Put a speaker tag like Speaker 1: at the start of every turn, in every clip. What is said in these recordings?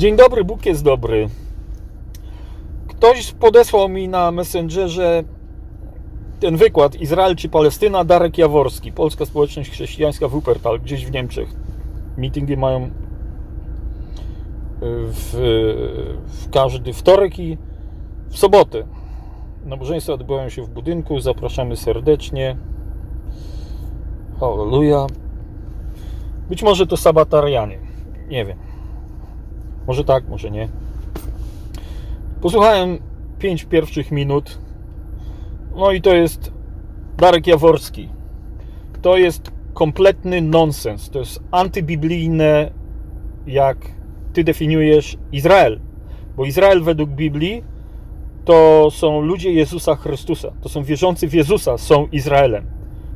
Speaker 1: Dzień dobry, Bóg jest dobry. Ktoś podesłał mi na Messengerze ten wykład Izrael czy Palestyna, Darek Jaworski, Polska Społeczność Chrześcijańska Wuppertal, gdzieś w Niemczech. Meetingi mają w, w każdy wtorek i w sobotę. Nabożeństwa odbywają się w budynku. Zapraszamy serdecznie. Halleluja. Być może to sabatarianie. Nie wiem. Może tak, może nie. Posłuchałem pięć pierwszych minut. No i to jest Darek Jaworski. To jest kompletny nonsens. To jest antybiblijne, jak ty definiujesz Izrael. Bo Izrael według Biblii to są ludzie Jezusa Chrystusa. To są wierzący w Jezusa, są Izraelem.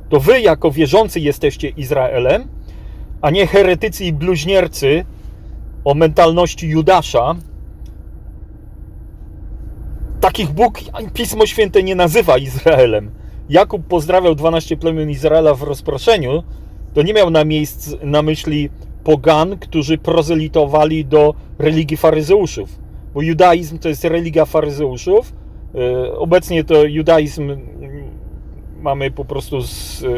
Speaker 1: To wy, jako wierzący, jesteście Izraelem, a nie heretycy i bluźniercy o mentalności Judasza. Takich Bóg Pismo Święte nie nazywa Izraelem. Jakub pozdrawiał 12 plemion Izraela w rozproszeniu, to nie miał na, miejsc, na myśli pogan, którzy prozelitowali do religii faryzeuszów. Bo judaizm to jest religia faryzeuszów. E, obecnie to judaizm mamy po prostu z e,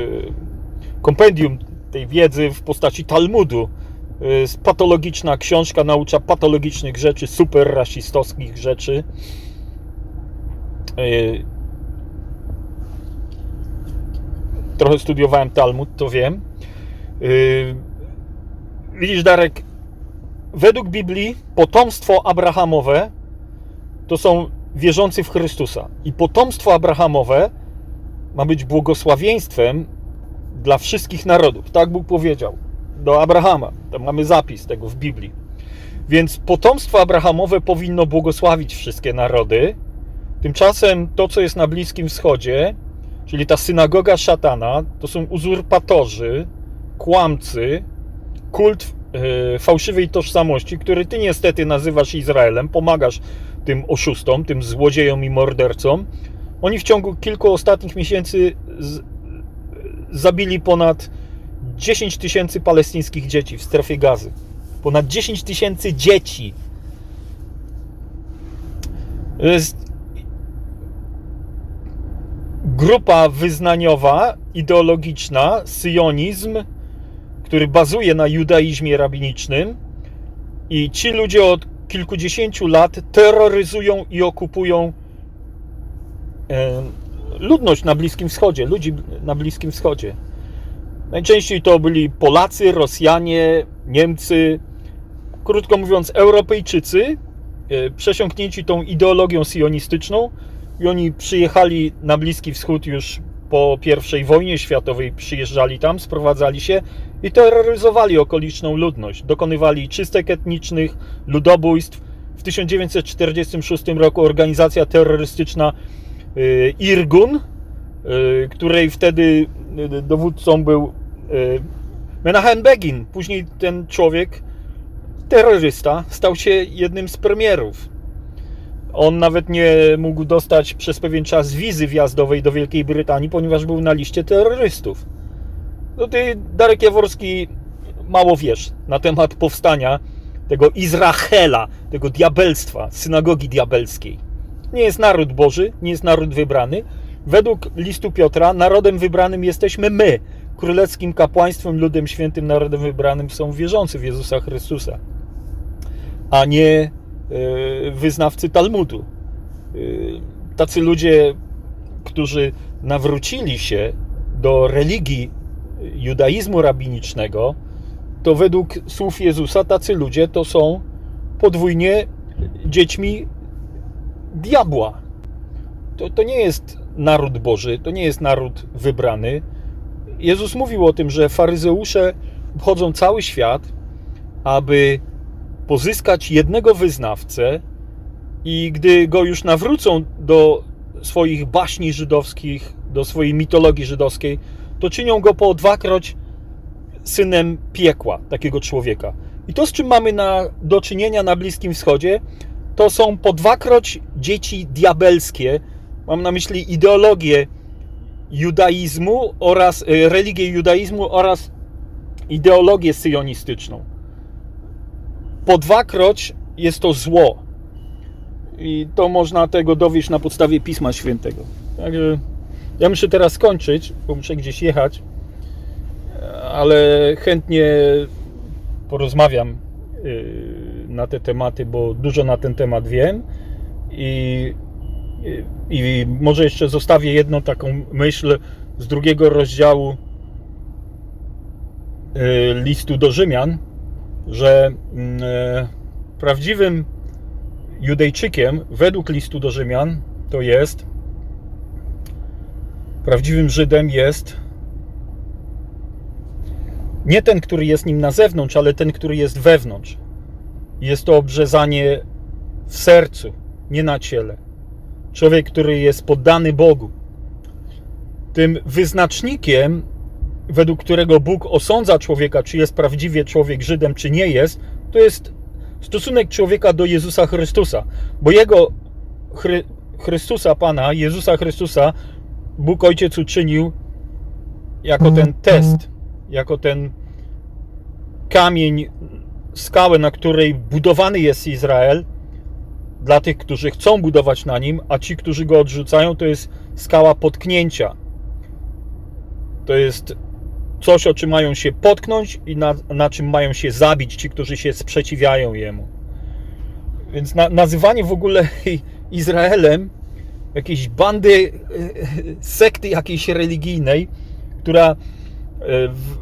Speaker 1: kompendium tej wiedzy w postaci Talmudu. Jest patologiczna książka, naucza patologicznych rzeczy, super rasistowskich rzeczy. E, trochę studiowałem Talmud, to wiem. Widzisz, Darek, według Biblii potomstwo Abrahamowe to są wierzący w Chrystusa. I potomstwo Abrahamowe ma być błogosławieństwem dla wszystkich narodów. Tak Bóg powiedział do Abrahama. Tam mamy zapis tego w Biblii. Więc potomstwo Abrahamowe powinno błogosławić wszystkie narody. Tymczasem to, co jest na Bliskim Wschodzie, czyli ta synagoga szatana, to są uzurpatorzy, kłamcy, kult e, fałszywej tożsamości, który ty niestety nazywasz Izraelem, pomagasz tym oszustom, tym złodziejom i mordercom. Oni w ciągu kilku ostatnich miesięcy z, zabili ponad 10 tysięcy palestyńskich dzieci w strefie gazy. Ponad 10 tysięcy dzieci. Jest grupa wyznaniowa, ideologiczna, syjonizm, który bazuje na judaizmie rabinicznym i ci ludzie od kilkudziesięciu lat terroryzują i okupują ludność na Bliskim Wschodzie, ludzi na Bliskim Wschodzie. Najczęściej to byli Polacy, Rosjanie, Niemcy, krótko mówiąc, Europejczycy, e, przesiąknięci tą ideologią sionistyczną i oni przyjechali na Bliski Wschód już po I wojnie światowej, przyjeżdżali tam, sprowadzali się i terroryzowali okoliczną ludność. Dokonywali czystek etnicznych, ludobójstw. W 1946 roku organizacja terrorystyczna y, Irgun, y, której wtedy dowódcą był Menachem Begin. Później ten człowiek, terrorysta, stał się jednym z premierów. On nawet nie mógł dostać przez pewien czas wizy wjazdowej do Wielkiej Brytanii, ponieważ był na liście terrorystów. No ty, Darek Jaworski, mało wiesz na temat powstania tego Izraela, tego diabelstwa, synagogi diabelskiej. Nie jest naród Boży, nie jest naród wybrany. Według listu Piotra, narodem wybranym jesteśmy my. Królewskim kapłaństwem, ludem świętym, narodem wybranym są wierzący w Jezusa Chrystusa, a nie e, wyznawcy Talmudu. E, tacy ludzie, którzy nawrócili się do religii judaizmu rabinicznego, to według słów Jezusa tacy ludzie to są podwójnie dziećmi diabła. To, to nie jest naród Boży, to nie jest naród wybrany. Jezus mówił o tym, że faryzeusze obchodzą cały świat, aby pozyskać jednego wyznawcę i gdy go już nawrócą do swoich baśni żydowskich, do swojej mitologii żydowskiej, to czynią go po dwakroć synem piekła takiego człowieka. I to, z czym mamy na, do czynienia na Bliskim Wschodzie, to są po dwakroć dzieci diabelskie. Mam na myśli ideologię judaizmu oraz e, religię judaizmu oraz ideologię syjonistyczną. Po dwakroć jest to zło. I to można tego dowieść na podstawie Pisma Świętego. Także ja muszę teraz skończyć, bo muszę gdzieś jechać, ale chętnie porozmawiam y, na te tematy, bo dużo na ten temat wiem i, i, może jeszcze zostawię jedną taką myśl z drugiego rozdziału y, listu do Rzymian, że mm, e, prawdziwym Judejczykiem według listu do Rzymian to jest prawdziwym Żydem jest nie ten, który jest nim na zewnątrz, ale ten, który jest wewnątrz. Jest to obrzezanie w sercu, nie na ciele. Człowiek, który jest poddany Bogu. Tym wyznacznikiem, według którego Bóg osądza człowieka, czy jest prawdziwie człowiek Żydem, czy nie jest, to jest stosunek człowieka do Jezusa Chrystusa. Bo jego Chry, Chrystusa, Pana, Jezusa Chrystusa, Bóg Ojciec uczynił jako ten test, jako ten kamień, skałę, na której budowany jest Izrael, dla tych, którzy chcą budować na nim, a ci, którzy go odrzucają, to jest skała potknięcia. To jest coś, o czym mają się potknąć i na, na czym mają się zabić ci, którzy się sprzeciwiają jemu. Więc na, nazywanie w ogóle Izraelem jakiejś bandy, sekty jakiejś religijnej, która e,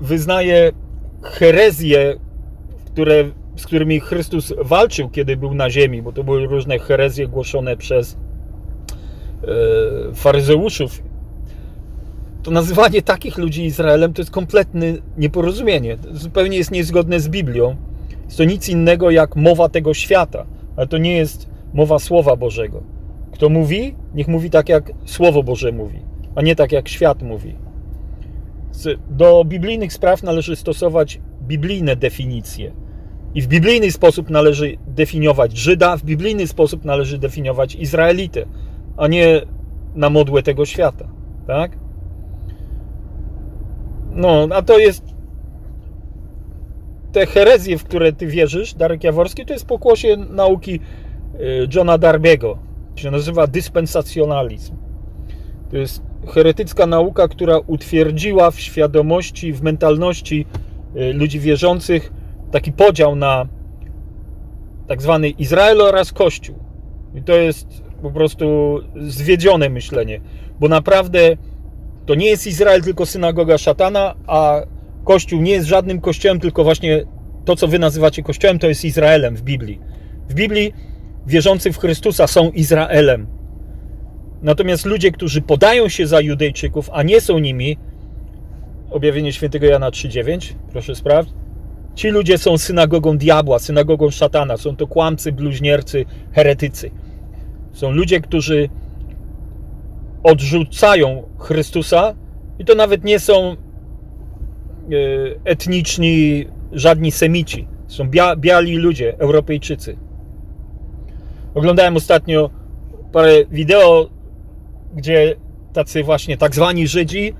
Speaker 1: wyznaje herezje, które, z którymi Chrystus walczył, kiedy był na ziemi, bo to były różne herezje głoszone przez e, faryzeuszów. To nazywanie takich ludzi Izraelem to jest kompletne nieporozumienie. To zupełnie jest niezgodne z Biblią. Jest to nic innego jak mowa tego świata, ale to nie jest mowa Słowa Bożego. Kto mówi, niech mówi tak, jak Słowo Boże mówi, a nie tak, jak świat mówi. Do biblijnych spraw należy stosować biblijne definicje. I w biblijny sposób należy definiować Żyda, w biblijny sposób należy definiować Izraelitę, a nie na modłę tego świata. Tak? No, a to jest. Te herezje, w które ty wierzysz, Darek Jaworski, to jest pokłosie nauki y, Johna Darbiego. się nazywa dyspensacjonalizm. To jest heretycka nauka, która utwierdziła w świadomości, w mentalności y, ludzi wierzących taki podział na tak zwany Izrael oraz Kościół. I to jest po prostu zwiedzione myślenie, bo naprawdę to nie jest Izrael, tylko synagoga szatana, a Kościół nie jest żadnym kościołem, tylko właśnie to, co wy nazywacie kościołem, to jest Izraelem w Biblii. W Biblii wierzący w Chrystusa są Izraelem. Natomiast ludzie, którzy podają się za Judejczyków, a nie są nimi, objawienie świętego Jana 3,9, proszę sprawdź, ci ludzie są synagogą diabła, synagogą szatana, są to kłamcy, bluźniercy, heretycy. Są ludzie, którzy odrzucają Chrystusa i to nawet nie są e, etniczni, żadni semici. Są bia biali ludzie, Europejczycy. Oglądałem ostatnio parę wideo, gdzie tacy właśnie tak zwani Żydzi,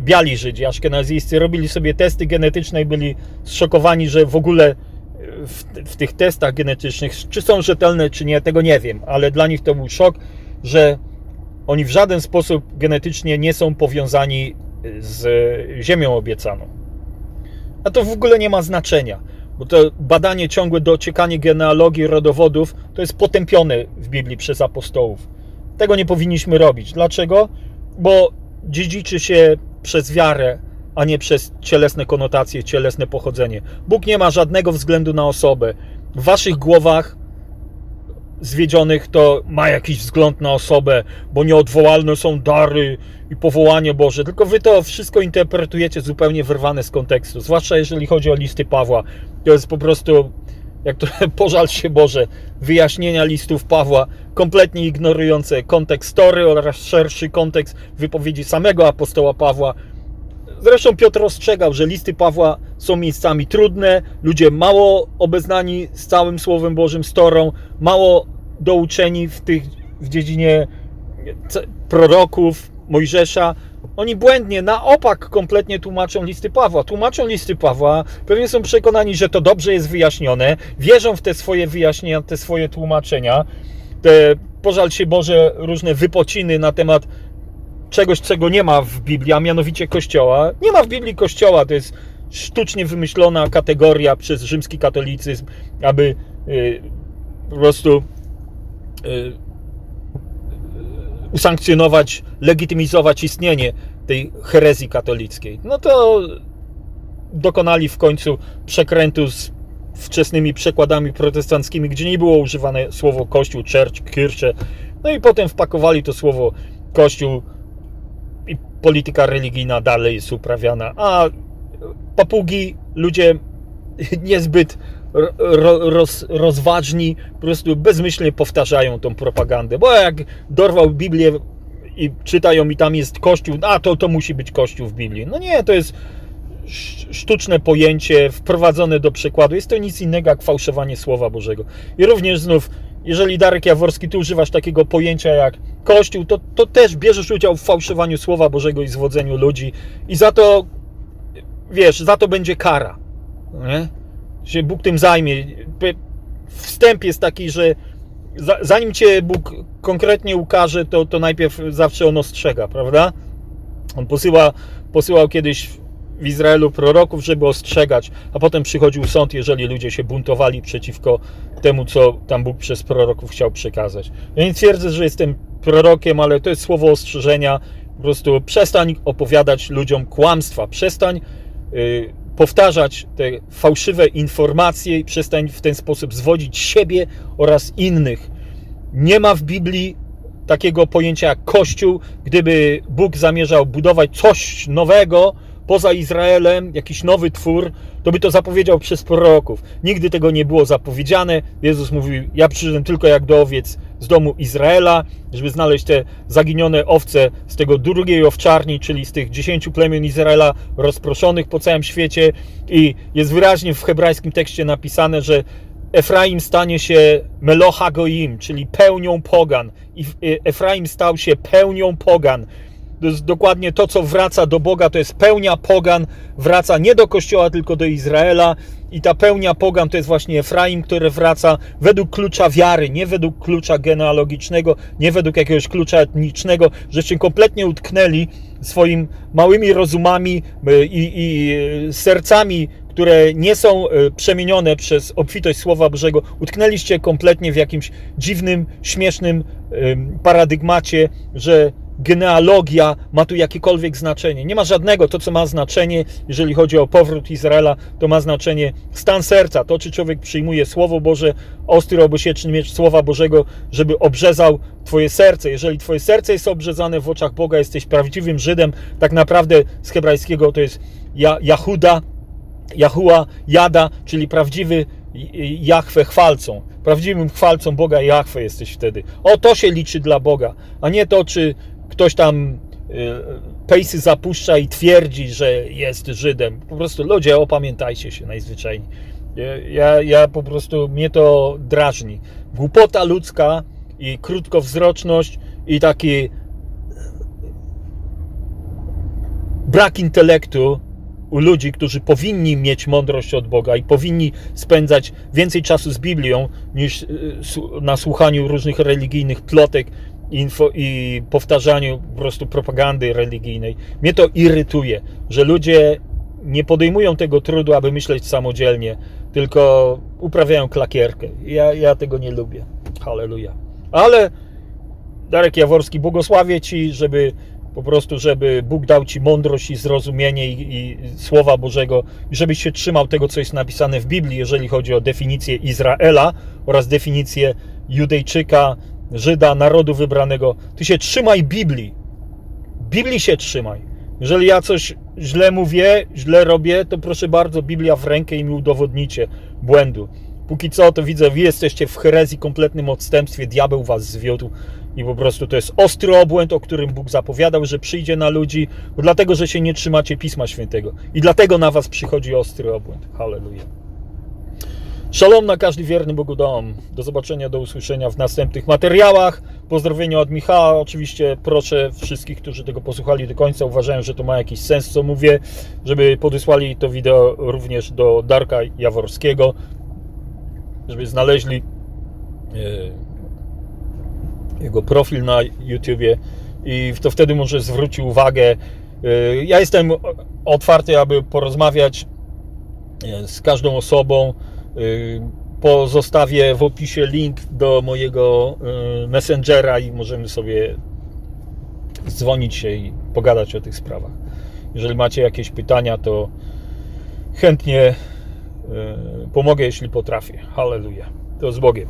Speaker 1: biali Żydzi, aszkenazijscy, robili sobie testy genetyczne i byli zszokowani, że w ogóle w, w tych testach genetycznych, czy są rzetelne, czy nie, tego nie wiem, ale dla nich to był szok, że oni w żaden sposób genetycznie nie są powiązani z ziemią obiecaną. A to w ogóle nie ma znaczenia, bo to badanie ciągłe, dociekanie genealogii, rodowodów, to jest potępione w Biblii przez apostołów. Tego nie powinniśmy robić. Dlaczego? Bo dziedziczy się przez wiarę, a nie przez cielesne konotacje, cielesne pochodzenie. Bóg nie ma żadnego względu na osobę. W waszych głowach zwiedzionych to ma jakiś wzgląd na osobę, bo nieodwołalne są dary i powołanie Boże. Tylko wy to wszystko interpretujecie zupełnie wyrwane z kontekstu. Zwłaszcza jeżeli chodzi o listy Pawła. To jest po prostu, jak to pożal się Boże, wyjaśnienia listów Pawła, kompletnie ignorujące kontekst story oraz szerszy kontekst wypowiedzi samego apostoła Pawła. Zresztą Piotr ostrzegał, że listy Pawła są miejscami trudne, ludzie mało obeznani z całym Słowem Bożym, storą, mało douczeni w, tych, w dziedzinie proroków, Mojżesza. Oni błędnie, na opak kompletnie tłumaczą listy Pawła. Tłumaczą listy Pawła, pewnie są przekonani, że to dobrze jest wyjaśnione, wierzą w te swoje wyjaśnienia, te swoje tłumaczenia, te, pożal się Boże, różne wypociny na temat czegoś, czego nie ma w Biblii, a mianowicie Kościoła. Nie ma w Biblii Kościoła, to jest sztucznie wymyślona kategoria przez rzymski katolicyzm, aby y, po prostu y, usankcjonować, legitymizować istnienie tej herezji katolickiej. No to dokonali w końcu przekrętu z wczesnymi przekładami protestanckimi, gdzie nie było używane słowo kościół, church, kirche. No i potem wpakowali to słowo kościół i polityka religijna dalej jest uprawiana. A papugi, ludzie niezbyt roz, rozważni, po prostu bezmyślnie powtarzają tą propagandę. Bo jak dorwał Biblię i czytają i tam jest Kościół, a to, to musi być Kościół w Biblii. No nie, to jest sztuczne pojęcie wprowadzone do przekładu. Jest to nic innego jak fałszowanie Słowa Bożego. I również znów, jeżeli Darek Jaworski, ty używasz takiego pojęcia jak Kościół, to, to też bierzesz udział w fałszowaniu Słowa Bożego i zwodzeniu ludzi i za to, wiesz, za to będzie kara. Nie? Się Bóg tym zajmie. Wstęp jest taki, że zanim cię Bóg konkretnie ukaże, to, to najpierw zawsze on ostrzega, prawda? On posyła, posyłał kiedyś w Izraelu proroków, żeby ostrzegać, a potem przychodził sąd, jeżeli ludzie się buntowali przeciwko temu, co tam Bóg przez proroków chciał przekazać. Ja nie twierdzę, że jestem prorokiem, ale to jest słowo ostrzeżenia. Po prostu przestań opowiadać ludziom kłamstwa, przestań yy, powtarzać te fałszywe informacje i przestań w ten sposób zwodzić siebie oraz innych. Nie ma w Biblii takiego pojęcia jak Kościół. Gdyby Bóg zamierzał budować coś nowego, poza Izraelem, jakiś nowy twór, to by to zapowiedział przez proroków. Nigdy tego nie było zapowiedziane. Jezus mówił: Ja przyszedłem tylko jak do owiec z domu Izraela, żeby znaleźć te zaginione owce z tego drugiej owczarni, czyli z tych dziesięciu plemion Izraela rozproszonych po całym świecie. I jest wyraźnie w hebrajskim tekście napisane, że Efraim stanie się Melocha Goim, czyli pełnią pogan. I Efraim stał się pełnią pogan to jest dokładnie to, co wraca do Boga, to jest pełnia pogan, wraca nie do Kościoła, tylko do Izraela. I ta pełnia pogan to jest właśnie Efraim, który wraca według klucza wiary, nie według klucza genealogicznego, nie według jakiegoś klucza etnicznego, że się kompletnie utknęli swoimi małymi rozumami e, i, i e, sercami, które nie są e, przemienione przez obfitość Słowa Bożego. Utknęliście kompletnie w jakimś dziwnym, śmiesznym paradygmacie, że genealogia ma tu jakiekolwiek znaczenie. Nie ma żadnego. To, co ma znaczenie, jeżeli chodzi o powrót Izraela, to ma znaczenie stan serca. To, czy człowiek przyjmuje Słowo Boże, ostry obosieczny miecz Słowa Bożego, żeby obrzezał Twoje serce. Jeżeli Twoje serce jest obrzezane w oczach Boga, jesteś prawdziwym Żydem. Tak naprawdę z hebrajskiego to jest Jahuda, Jahua, Jada, czyli prawdziwy Jahwe chwalcą. Prawdziwym chwalcą Boga Jahwe jesteś wtedy. O, to się liczy dla Boga, a nie to, czy ktoś tam y, pejsy zapuszcza i twierdzi, że jest Żydem. Po prostu ludzie, opamiętajcie się najzwyczajniej. Ja, ja po prostu, mnie to drażni. Głupota ludzka i krótkowzroczność i taki brak intelektu u ludzi, którzy powinni mieć mądrość od Boga i powinni spędzać więcej czasu z Biblią niż y, na słuchaniu różnych religijnych plotek info, i powtarzaniu po prostu propagandy religijnej. Mnie to irytuje, że ludzie nie podejmują tego trudu, aby myśleć samodzielnie, tylko uprawiają klakierkę. Ja, ja tego nie lubię. Halleluja. Ale Darek Jaworski, błogosławię Ci, żeby po prostu, żeby Bóg dał Ci mądrość i zrozumienie i, i, Słowa Bożego, i żebyś się trzymał tego, co jest napisane w Biblii, jeżeli chodzi o definicję Izraela oraz definicję Judejczyka, Żyda, narodu wybranego. Ty się trzymaj Biblii. Biblii się trzymaj. Jeżeli ja coś źle mówię, źle robię, to proszę bardzo, Biblia w rękę i mi udowodnicie błędu. Póki co, to widzę, wy jesteście w herezji, kompletnym odstępstwie, diabeł was zwiódł i po prostu to jest ostry obłęd, o którym Bóg zapowiadał, że przyjdzie na ludzi, dlatego, że się nie trzymacie Pisma Świętego. I dlatego na was przychodzi ostry obłęd. Halleluja. Shalom na każdy wierny Bogu dom. Do zobaczenia, do usłyszenia w następnych materiałach. Pozdrowienia od Michała. Oczywiście proszę wszystkich, którzy tego posłuchali do końca, uważają, że to ma jakiś sens, co mówię, żeby podesłali to wideo również do Darka Jaworskiego, żeby znaleźli e, jego profil na YouTubie i to wtedy może zwróci uwagę. E, Ja jestem otwarty, aby porozmawiać e, z każdą osobą. Y, Pozostawię w opisie link do mojego y, Messengera i możemy sobie dzwonić się i pogadać o tych sprawach. Jeżeli macie jakieś pytania, to chętnie y, pomogę, jeśli potrafię. Halleluja. To z Bogiem.